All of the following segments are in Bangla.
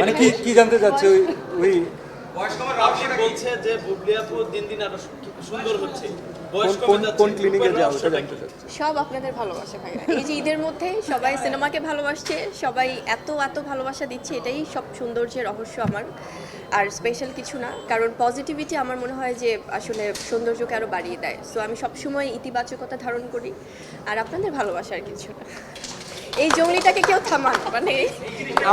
মানে কি কি জানতে চাচ্ছে ওই ওই? বলছে যে বুবলি আপু দিন দিন আরও সুন্দর হচ্ছে। কোন- ক্লিনিকে যাও সেটা জানতে? সব আপনাদের ভালোবাসা ভাইয়া। এই যে ঈদের মধ্যে সবাই সিনেমাকে ভালোবাসছে সবাই এত এত ভালোবাসা দিচ্ছে এটাই সব সৌন্দর্যের রহস্য আমার। আর স্পেশাল কিছু না কারণ পজিটিভিটি আমার মনে হয় যে আসলে সৌন্দর্যকে আরও বাড়িয়ে দেয়। সো আমি সবসময় ইতিবাচকতা ধারণ করি আর আপনাদের ভালোবাসার কিছু না। এই জঙ্গলিটাকে কেউ থামান। মানে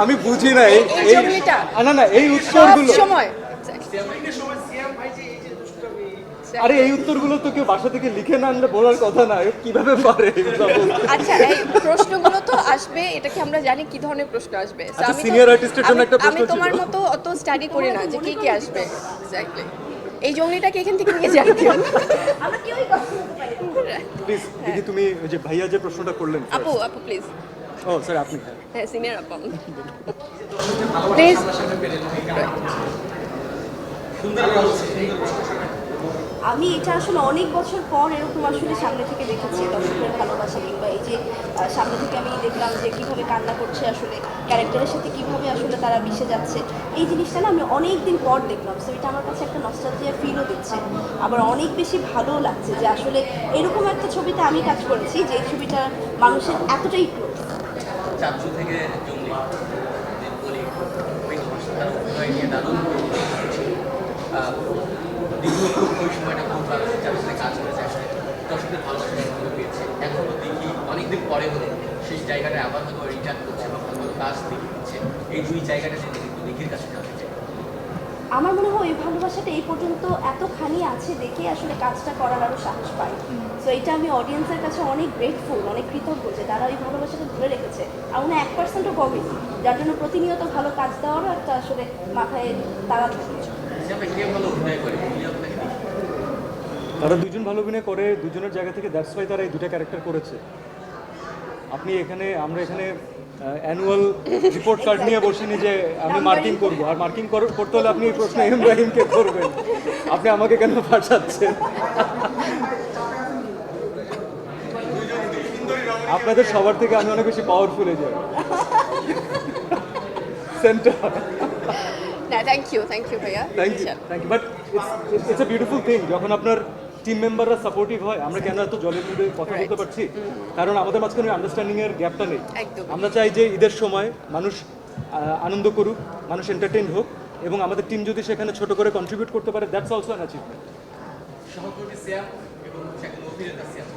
আমি বুঝি না এই জঙ্গলিটা। না না এই সব সময়। আরে এই উত্তরগুলো তো কেউ বাসা থেকে লিখে না আনলে বলার কথা না কীভাবে পারে আচ্ছা এই প্রশ্নগুলো তো আসবে এটা কি আমরা জানি কি ধরনের প্রশ্ন আসবে। আচ্ছা, আমি artist এর জন্য একটা প্রশ্ন আমি তোমার মতো অত স্টাডি করি না যে কি কি আসবে। এক্স্যাক্টলি এই জঙ্গলিটাকে এখান থেকে নিয়ে যাবে আমরা কেউই কথা বলতে পারি প্লিজ দিদি তুমি যে ভাইয়া যে প্রশ্নটা করলেন আপু আপু প্লিজ ও স্যার আপনি হ্যাঁ। হ্যাঁ সিনিয়র আপু। প্লিজ আমি এটা আসলে অনেক বছর পর এরকম আসলে সামনে থেকে দেখেছি দর্শকের ভালোবাসা কিংবা এই যে সামনে থেকে আমি দেখলাম যে কীভাবে কান্না করছে আসলে ক্যারেক্টারের সাথে কীভাবে আসলে তারা মিশে যাচ্ছে। এই জিনিসটা না আমি অনেক দিন পর দেখলাম সো এটা আমার কাছে একটা নস্টালজিয়া ফিলও দিচ্ছে। আবার অনেক বেশি ভালোও লাগছে যে আসলে এরকম একটা ছবিতে আমি কাজ করেছি যে এই ছবিটা মানুষের এতটাই ক্লোজ চারশো থেকে জঙ্গলি বলি তার অভিনয় নিয়ে দারুণ দীর্ঘ ওই সময়টা খুব ভালো যাদের সাথে কাজ করেছে আসলে দর্শকদের ভালোবাসা সুযোগ পেয়েছে। এখনও দেখি অনেকদিন পরে হলে সেই জায়গাটা আবার হয়তো রিটার্ন করছে বা ভালো ভালো কাজ দেখে দিচ্ছে। এই দুই জায়গাটা একটু দিঘির কাছে জানতে আমার মনে হয় এই ভালোবাসাটা এই এতখানি আছে দেখে আসলে কাজটা করার আরও সাহস পাই। তো এটা আমি অডিয়েন্সের কাছে অনেক গ্রেটফুল অনেক কৃতজ্ঞ যে তারা এই ভালোবাসাটা ধরে রেখেছে। আর মনে এক পার্সেন্টও কমে যার জন্য প্রতিনিয়ত ভালো কাজ দেওয়ারও একটা আসলে মাথায় তারা থাকে। আপনাকে দেখি। তারা দুজন ভালো অভিনয় করে দুজনের জায়গা থেকে দ্যাটস ওয়াই তারা এই দুটা ক্যারেক্টার করেছে। আপনি এখানে আমরা এখানে অ্যানুয়াল রিপোর্ট কার্ড নিয়ে বসিনি যে আমি মার্কিং করব। আর মার্কিং করতে হলে আপনি এই প্রশ্ন ইব্রাহিমকে করবেন আপনি আমাকে কেন পাঠাচ্ছেন? আপনাদের সবার থেকে আমি অনেক বেশি পাওয়ারফুল এই যাই। সেন্টার না থ্যাংক ইউ থ্যাংক ইউ ভাইয়া। Thank you thank you but it's it's a beautiful thing যখন আপনার টিম মেম্বাররা সাপোর্টিভ হয় আমরা কেন এত জলের মধ্যে কথা বলতে পারছি? কারণ আমাদের মাঝখানে আন্ডারস্ট্যান্ডিং এর গ্যাপটা নেই। আমরা চাই যে ঈদের সময় মানুষ আনন্দ করুক মানুষ এন্টারটেইন হোক এবং আমাদের টিম যদি সেখানে ছোট করে কন্ট্রিবিউট করতে পারে দ্যাটস অলসো অ্যান অ্যাচিভমেন্ট সহকর্মী সিয়াম এবং অভিনেতা সিয়াম